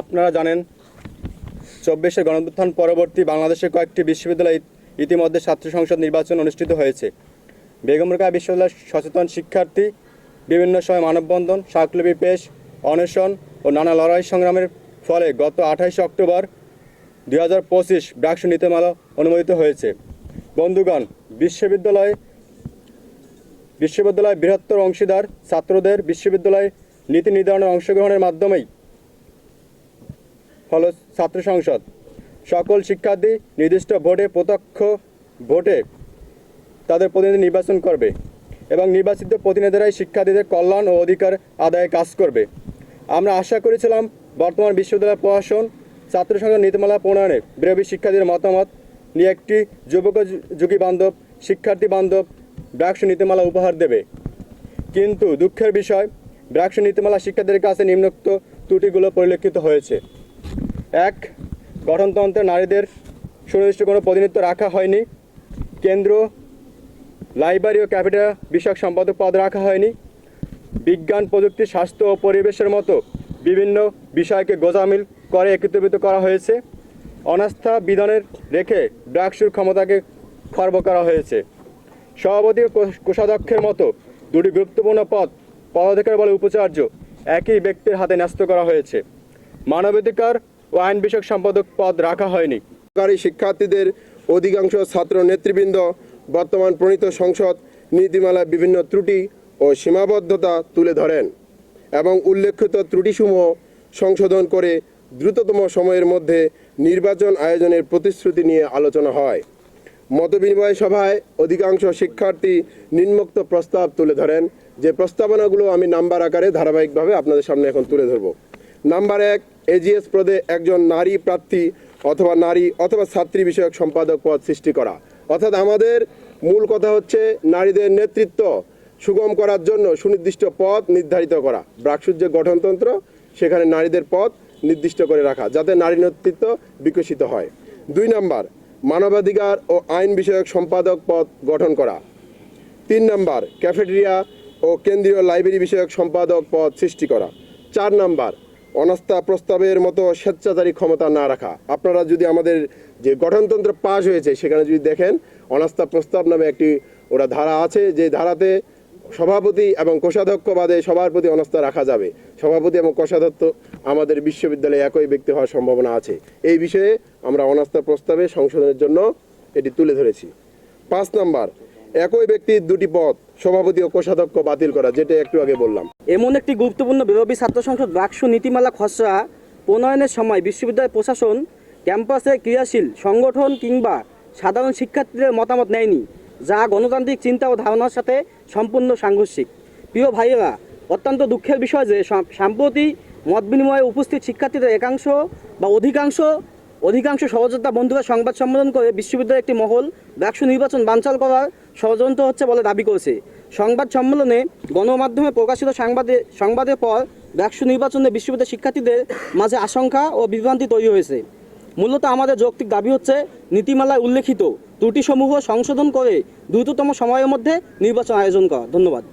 আপনারা জানেন চব্বিশে গণঅভ্যুত্থান পরবর্তী বাংলাদেশের কয়েকটি বিশ্ববিদ্যালয়ে ইতিমধ্যে ছাত্র সংসদ নির্বাচন অনুষ্ঠিত হয়েছে। বেগম রোকেয়া বিশ্ববিদ্যালয়ের সচেতন শিক্ষার্থী, বিভিন্ন সময় মানববন্ধন শাকলিপি পেশ, অনশন ও নানা লড়াই সংগ্রামের ফলে গত আঠাইশে অক্টোবর দুই হাজার পঁচিশ ব্রাকসু নীতিমালা অনুমোদিত হয়েছে। বন্ধুগণ, বিশ্ববিদ্যালয় বিশ্ববিদ্যালয় বৃহত্তর অংশীদার ছাত্রদের বিশ্ববিদ্যালয় নীতি নির্ধারণের অংশগ্রহণের মাধ্যমেই হল ছাত্র সংসদ। সকল শিক্ষার্থী নির্দিষ্ট ভোটে প্রত্যক্ষ ভোটে তাদের প্রতিনিধি নির্বাচন করবে এবং নির্বাচিত প্রতিনিধিরাই শিক্ষার্থীদের কল্যাণ ও অধিকার আদায়ে কাজ করবে। আমরা আশা করেছিলাম বর্তমান বিশ্ববিদ্যালয় প্রশাসন, ছাত্র সংসদ নীতিমালা প্রণয়নে বিরোধী শিক্ষার্থীদের মতামত নিয়ে একটি যুবক যুগী বান্ধব, শিক্ষার্থী বান্ধব, ব্রাকসু নীতিমালা উপহার দেবে। কিন্তু দুঃখের বিষয় ব্রাকসু নীতিমালা শিক্ষার্থীদের কাছে নিম্নোক্ত ত্রুটিগুলো পরিলক্ষিত হয়েছে। এক, গঠনতন্ত্রে নারীদের সুনির্দিষ্ট কোনো প্রতিনিধিত্ব রাখা হয়নি। কেন্দ্র, লাইব্রেরি ও ক্যাপিটাল বিষয়ক সম্পাদক পদ রাখা হয়নি। বিজ্ঞান, প্রযুক্তি, স্বাস্থ্য ও পরিবেশের মতো বিভিন্ন বিষয়কে গোজামিল করে একত্রিত করা হয়েছে। অনাস্থা বিধানের রেখে ব্রাকসুর ক্ষমতাকে খর্ব করা হয়েছে। সভাপতি ও কোষাধ্যক্ষের মতো দুটি গুরুত্বপূর্ণ পদ পদাধিকার বলে উপাচার্য একই ব্যক্তির হাতে ন্যস্ত করা হয়েছে। মানবাধিকার ও আইন বিষয়ক সম্পাদক পদ রাখা হয়নি। সরকারি শিক্ষার্থীদের অধিকাংশ ছাত্র নেতৃবৃন্দ, বর্তমান প্রণীত সংসদ, নীতিমালায় বিভিন্ন ত্রুটি ও সীমাবদ্ধতা তুলে ধরেন এবং উল্লেখিত ত্রুটিসমূহ সংশোধন করে দ্রুততম সময়ের মধ্যে নির্বাচন আয়োজনের প্রতিশ্রুতি নিয়ে আলোচনা হয়। মতবিনিময় সভায় অধিকাংশ শিক্ষার্থী নিম্নোক্ত প্রস্তাব তুলে ধরেন। যে প্রস্তাবনাগুলো আমি নাম্বার আকারে ধারাবাহিকভাবে আপনাদের সামনে এখন তুলে ধরব। নাম্বার এক এজিএস পদে একজন নারী প্রার্থী অথবা নারী অথবা ছাত্রী বিষয়ক সম্পাদক পদ সৃষ্টি করা। অর্থাৎ আমাদের মূল কথা হচ্ছে নারীদের নেতৃত্ব সুগম করার জন্য সুনির্দিষ্ট পথ নির্ধারিত করা। ব্রাকসুর যে গঠনতন্ত্র, সেখানে নারীদের পথ নির্দিষ্ট করে রাখা, যাতে নারী নেতৃত্ব বিকশিত হয়। দুই নাম্বার, মানবাধিকার ও আইন বিষয়ক সম্পাদক পদ গঠন করা। তিন নাম্বার, ক্যাফেটেরিয়া ও কেন্দ্রীয় লাইব্রেরি বিষয়ক সম্পাদক পদ সৃষ্টি করা। চার নাম্বার, অনাস্থা প্রস্তাবের মতো স্বেচ্ছাচারী ক্ষমতা না রাখা। আপনারা যদি আমাদের যে গঠনতন্ত্র পাশ হয়েছে, সেখানে যদি দেখেন, অনাস্থা প্রস্তাব নামে একটি ওরা ধারা আছে, যে ধারাতে সভাপতি এবং কোষাধ্যক্ষ বাদে সবার প্রতি অনাস্থা রাখা যাবে। সভাপতি এবং কোষাধ্যক্ষ আমাদের বিশ্ববিদ্যালয়ে একই ব্যক্তি হওয়ার সম্ভাবনা আছে। এই বিষয়ে আমরা অনাস্থা প্রস্তাবে সংশোধনের জন্য এটি তুলে ধরেছি। পাঁচ নাম্বার, একই ব্যক্তির দুটি পদ সভাপতি ও কোষাধ্যক্ষ বাতিল করা, যেটা একটু আগে বললাম। এমন একটি গুরুত্বপূর্ণ বিরোধী ছাত্র সংসদ বাক্সু নীতিমালা খসড়া প্রণয়নের সময় বিশ্ববিদ্যালয় প্রশাসন ক্যাম্পাসে ক্রিয়াশীল, সংগঠন কিংবা সাধারণ শিক্ষার্থীদের মতামত নেয়নি, যা গণতান্ত্রিক চিন্তা ও ধারণার সাথে সম্পূর্ণ সাংঘর্ষিক। প্রিয় ভাইয়েরা, অত্যন্ত দুঃখের বিষয় যে সাম- সাম্প্রতি মত বিনিময়ে উপস্থিত শিক্ষার্থীদের একাংশ বা অধিকাংশ অধিকাংশ সহযোদ্ধা বন্ধুরা সংবাদ সম্মেলন করে বিশ্ববিদ্যালয়ের একটি মহল ব্যাকসু নির্বাচন বানচাল করার ষড়যন্ত্র হচ্ছে বলে দাবি করেছে। সংবাদ সম্মেলনে গণমাধ্যমে প্রকাশিত সংবাদে সংবাদের পর ব্যাকসু নির্বাচনে বিশ্ববিদ্যালয়ের শিক্ষার্থীদের মাঝে আশঙ্কা ও বিভ্রান্তি তৈরি হয়েছে। মূলত আমাদের যৌক্তিক দাবি হচ্ছে, নীতিমালায় উল্লেখিত ত্রুটিসমূহ সংশোধন করে দ্রুততম সময়ের মধ্যে নির্বাচন আয়োজন করা। ধন্যবাদ।